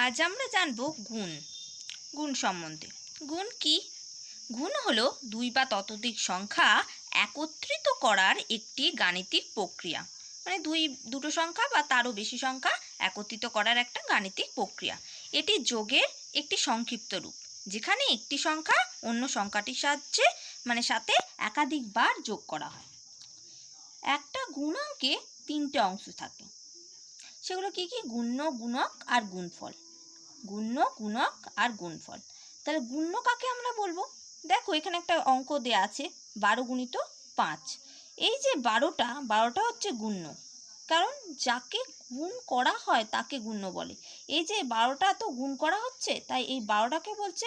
আজ আমরা জানব গুণ। গুণ সম্বন্ধে। গুণ কি? গুণ হলো দুই বা ততোধিক সংখ্যা একত্রিত করার একটি গাণিতিক প্রক্রিয়া। মানে দুই, দুটো সংখ্যা বা তারও বেশি সংখ্যা একত্রিত করার একটা গাণিতিক প্রক্রিয়া। এটি যোগের একটি সংক্ষিপ্ত রূপ। যেখানে একটি সংখ্যা অন্য সংখ্যাটির সাহায্যে মানে সাথে একাধিকবার যোগ করা হয়। একটা গুণাঙ্কে তিনটে অংশ থাকে। সেগুলো কি কি? গুণ্য, গুণক আর গুণফল। গুণ্য গুণক আর গুণফল। তাহলে গুণ্য কাকে আমরা বলব? দেখো এখানে একটা অঙ্ক দেয়া আছে, বারো গুণিত পাঁচ। এই যে বারোটা বারোটা হচ্ছে গুণ্য। কারণ যাকে গুণ করা হয় তাকে গুণ্য বলে। এই যে বারোটা তো গুণ করা হচ্ছে, তাই এই বারোটাকে বলছে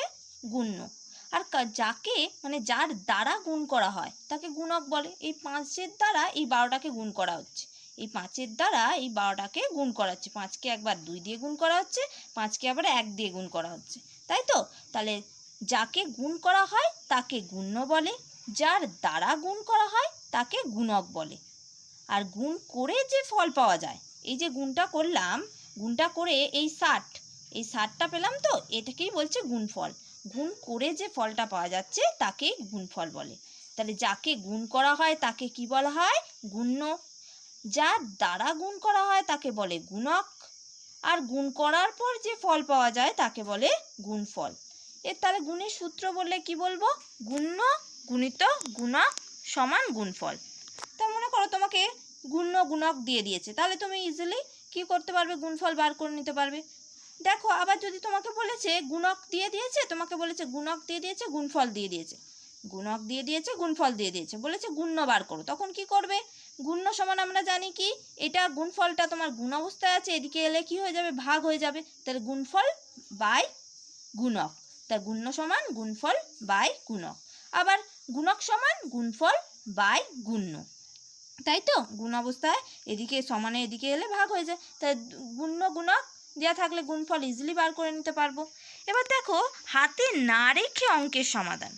গুণ্য। আর যাকে মানে যার দ্বারা গুণ করা হয়, তাকে গুণক বলে। এই পাঁচের দ্বারা এই বারোটাকে গুণ করা হচ্ছে। এই পাঁচের দ্বারা এই বারোটাকে গুণ করা হচ্ছে। পাঁচকে একবার দুই দিয়ে গুণ করা হচ্ছে, পাঁচকে আবার এক দিয়ে গুণ করা হচ্ছে। তাই তো? তাহলে যাকে গুণ করা হয় তাকে গুণ্য বলে, যার দ্বারা গুণ করা হয় তাকে গুণক বলে। আর গুণ করে যে ফল পাওয়া যায়, এই যে গুণটা করলাম, গুণটা করে এই ষাট, এই ষাটটা পেলাম তো, এটাকেই বলছে গুণফল। গুণ করে যে ফলটা পাওয়া যাচ্ছে তাকে গুণফল বলে। তাহলে যাকে গুণ করা হয় তাকে কি বলা হয়? গুণ্য যার দ্বারা গুণ করা হয় তাকে বলে গুণক, আর গুণ করার পর যে ফল পাওয়া যায় তাকে বলে গুণফল। এর তাহলে গুণের সূত্র বললে কি বলব? গুণ্য, গুণিত, গুণক সমান গুণফল। তা মনে করো তোমাকে গুণ্য, গুণক দিয়ে দিয়েছে। তাহলে তুমি ইজিলি কি করতে পারবে? গুণফল বার করে নিতে পারবে। দেখো, আবার যদি তোমাকে বলেছে গুণক দিয়ে দিয়েছে, তোমাকে বলেছে গুণক দিয়ে দিয়েছে, গুণফল দিয়ে দিয়েছে। গুণক দিয়ে দিয়েছে, গুণফল দিয়ে দিয়েছে। বলেছে গুণ্য বার করো। তখন কি করবে? গুণ্য সমান আমরা জানি কি? এটা গুণফলটা তোমার গুণ অবস্থায় আছে, এদিকে এলে কি হয়ে যাবে? ভাগ হয়ে যাবে। তাহলে গুণফল বাই গুণক। তা গুণ্য সমান গুণফল বাই গুণক। আবার গুণক সমান গুণফল বাই গুণ্য। তাই তো? গুণ অবস্থায় এদিকে সমানে এদিকে এলে ভাগ হয়ে যায়। তাই গুণ্য গুণক দেওয়া থাকলে গুণফল ইজিলি বার করে নিতে পারব। এবার দেখো, হাতে না রেখে অঙ্কের সমাধান।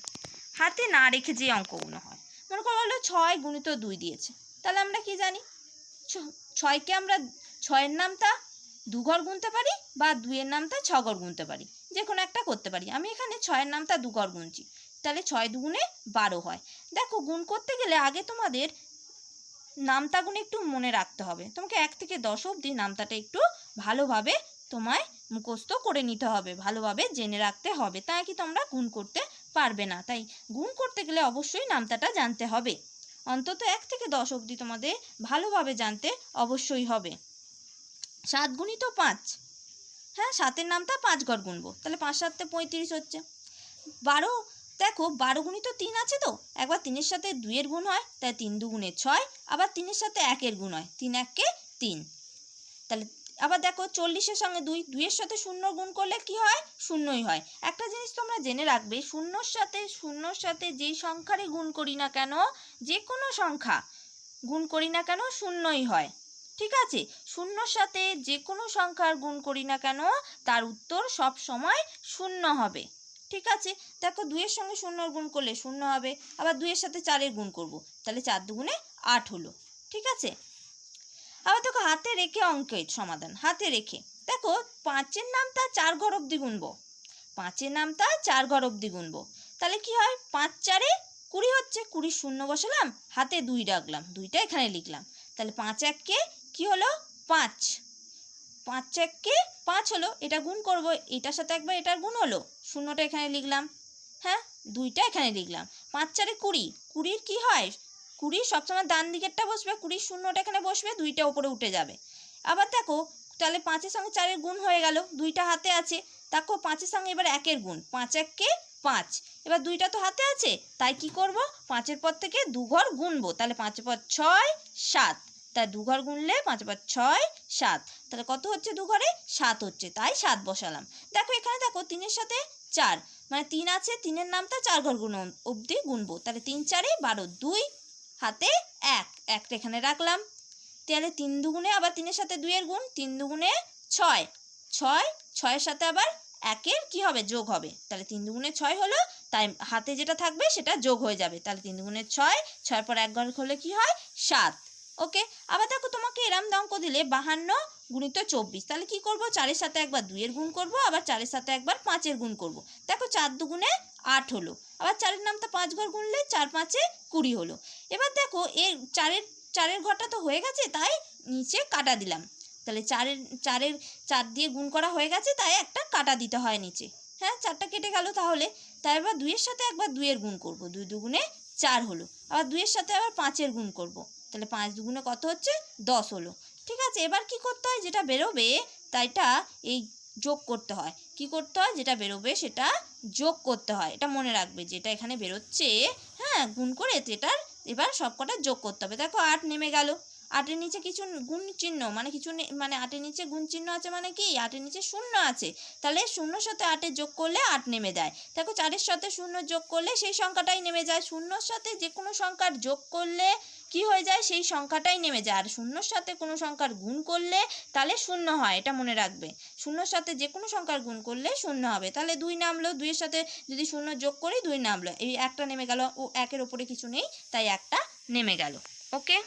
হাতে না রেখে যে অঙ্কগুলো হয়। মনে করো হলো ছয় গুণিত দুই দিয়েছে। তাহলে আমরা কি জানি? ছয়কে আমরা ছয়ের নামটা দুঘর গুনতে পারি বা দুইয়ের নামটা ছঘর গুনতে পারি। যে কোনো একটা করতে পারি। আমি এখানে ছয়ের নামটা দুঘর গুনছি। তাহলে ছয় দুগুণে বারো হয়। দেখো, গুণ করতে গেলে আগে তোমাদের নামতা গুণ একটু মনে রাখতে হবে। তোমাকে এক থেকে দশ অবধি নামতাটা একটু ভালোভাবে তোমায় মুখস্থ করে নিতে হবে। ভালোভাবে জেনে রাখতে হবে। তাই কি তোমরা গুণ করতে পারবে না। তাই গুণ করতে গেলে অবশ্যই নামতাটা জানতে হবে। অন্তত এক থেকে দশ অবধি তোমাদের ভালোভাবে জানতে অবশ্যই হবে। সাত গুণিত পাঁচ। হ্যাঁ সাতের নামটা পাঁচ ঘর গুনবো। তাহলে পাঁচ সাতে পঁয়ত্রিশ হচ্ছে। বারো, দেখো, বারো গুণিত তিন আছে তো? একবার তিনের সাথে দুইয়ের গুণ হয়, তাই তিন দুগুণে ছয়, আবার তিনের সাথে একের গুণ হয়। তিন এককে তিন। তাহলে আবার দেখো চল্লিশের সঙ্গে দুই, দুইয়ের সাথে শূন্য গুণ করলে কি হয়? শূন্যই হয়। একটা জিনিস তোমরা জেনে রাখবে, শূন্যর সাথে শূন্যর সাথে যেই সংখ্যারই গুণ করি না কেন যে কোনো সংখ্যা গুণ করি না কেন শূন্যই হয়। ঠিক আছে? শূন্যর সাথে যে কোনো সংখ্যার গুণ করি না কেন, তার উত্তর সব সময় শূন্য হবে। ঠিক আছে? দেখো দুইয়ের সঙ্গে শূন্যর গুণ করলে শূন্য হবে, আবার দুইয়ের সাথে চারের গুণ করব। তাহলে চার দুগুণে আট হলো। ঠিক আছে? আবার দেখো হাতে রেখে অঙ্কের সমাধান, হাতে রেখে। দেখো, পাঁচের নামটা চার ঘর অবধি গুনবো। পাঁচের নামটা চার ঘর অবধি গুনবো। তাহলে কি হয়? পাঁচ চারে কুড়ি হচ্ছে, কুড়ি শূন্য বসালাম, হাতে দুই রাখলাম, দুইটা এখানে লিখলাম। তাহলে পাঁচ এককে কি হলো? পাঁচ। পাঁচ এককে পাঁচ হলো, এটা গুণ করব, এটার সাথে একবার এটার গুণ হলো, শূন্যটা এখানে লিখলাম। হ্যাঁ? দুইটা এখানে লিখলাম। পাঁচ চারে কুড়ি, কুড়ির কি হয়? কুড়ির সবসময় ডান দিকেরটা বসবে কুড়ির শূন্যটা এখানে বসবে, দুইটা ওপরে উঠে যাবে। আবার দেখো, তাহলে পাঁচের সঙ্গে চারের গুণ হয়ে গেল, দুইটা হাতে আছে, দেখো পাঁচের সঙ্গে এবার একের গুণ, পাঁচ এককে পাঁচ। এবার দুইটা তো হাতে আছে, তাই কি করব? পাঁচের পর থেকে দুঘর গুনবো, তাহলে পাঁচের পর ছয়, সাত। তাই দুঘর গুনলে পাঁচ পর ছয়, সাত। তাহলে কত হচ্ছে দুঘরে? সাত হচ্ছে, তাই সাত বসালাম। দেখো এখানে দেখো, তিনের সাথে চার মানে তিন আছে, তিনের নামটা চার ঘর গুণ অবধি গুনবো। তাহলে তিন চারে বারো, দুই হাতে এক একটা এখানে রাখলাম। তাহলে তিন দুগুণে আবার তিনের সাথে দুইয়ের গুণ, তিন দুগুণে ছয়। ছয়, ছয়ের সাথে আবার একের কি হবে? যোগ হবে। তাহলে তিন দুগুণে ছয় হলো, তাই হাতে যেটা থাকবে সেটা যোগ হয়ে যাবে। তাহলে তিন দুগুণে ছয়, ছয়ের পর এক ঘর হলে কি হয়? সাত। ওকে, আবার দেখো তোমাকে এরম দঙ্ক দিলে বাহান্ন গুণিত চব্বিশ। তাহলে কি করব? চারের সাথে একবার দুইয়ের গুণ করব, আবার চারের সাথে একবার পাঁচের গুণ করব। দেখো চার দুগুণে আট হলো। আবার চারের নামটা পাঁচ ঘর গুনলে চার পাঁচে কুড়ি হলো। এবার দেখো এর চারের চারের ঘরটা তো হয়ে গেছে, তাই নিচে কাটা দিলাম। তাহলে চারের চারের চার দিয়ে গুণ করা হয়ে গেছে, তাই একটা কাটা দিতে হয় নিচে। হ্যাঁ চারটা কেটে গেল তাহলে। তাই এবার দুইয়ের সাথে একবার দুইয়ের গুণ করব। দুই দুগুণে চার হলো। আবার দুইয়ের সাথে আবার পাঁচের গুণ করব। তাহলে পাঁচ দুগুণে কত হচ্ছে? দশ হলো। ঠিক আছে, এবার কি করতে হয়? যেটা বেরোবে, তাইটা এই যোগ করতে হয়। কি করতে হয়? যেটা বেরোবে, সেটা যোগ করতে হয়। এটা মনে রাখবে যেটা এখানে বেরোচ্ছে হ্যাঁ? গুণ করে এটার এবার সব কটা যোগ করতে হবে। দেখো আট নেমে গেল। আটের নিচে কিছু গুণ চিহ্ন মানে কিছু মানে আটের নিচে গুণ চিহ্ন আছে মানে কি? আটের নিচে শূন্য আছে। তাহলে শূন্যর সাথে আটের যোগ করলে আট নেমে যায়। দেখো চারের সাথে শূন্য যোগ করলে সেই সংখ্যাটাই নেমে যায়। শূন্যর সাথে যে কোনো সংখ্যার যোগ করলে কি হয়ে যায়? সেই সংখ্যাটাই নেমে যায়। আর শূন্যর সাথে কোনো সংখ্যার গুণ করলে তাহলে শূন্য হয়, এটা মনে রাখবে। শূন্যর সাথে যে কোনো সংখ্যার গুণ করলে শূন্য হবে। তাহলে দুই নামলো, দুইয়ের সাথে যদি শূন্য যোগ করি, দুই নামলো। এই একটা নেমে গেল, ও একের ওপরে কিছু নেই, তাই একটা নেমে গেল। ওকে?